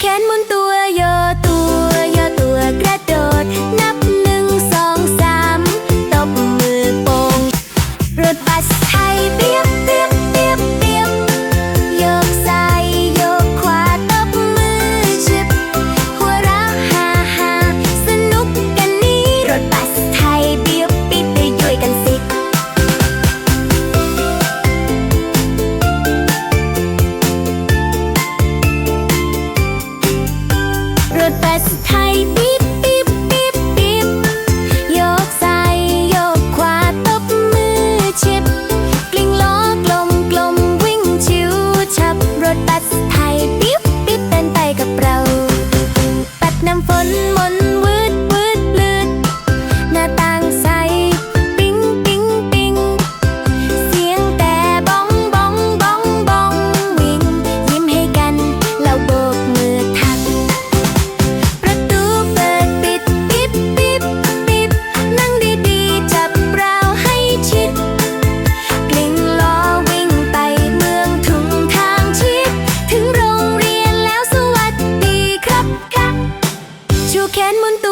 แขนมุนตัวโย ไทยปิ๊บปิ๊บปิ๊บปิ๊บโยกซ้ายโยกขวาตบมือชิบกลิ้งลกลมกลมวิ่งชิวชับรถบัสไทยปิ๊บปิ๊บเต้นไปกับเรา ปัดน้ำฝนมน แขนหมุนตัว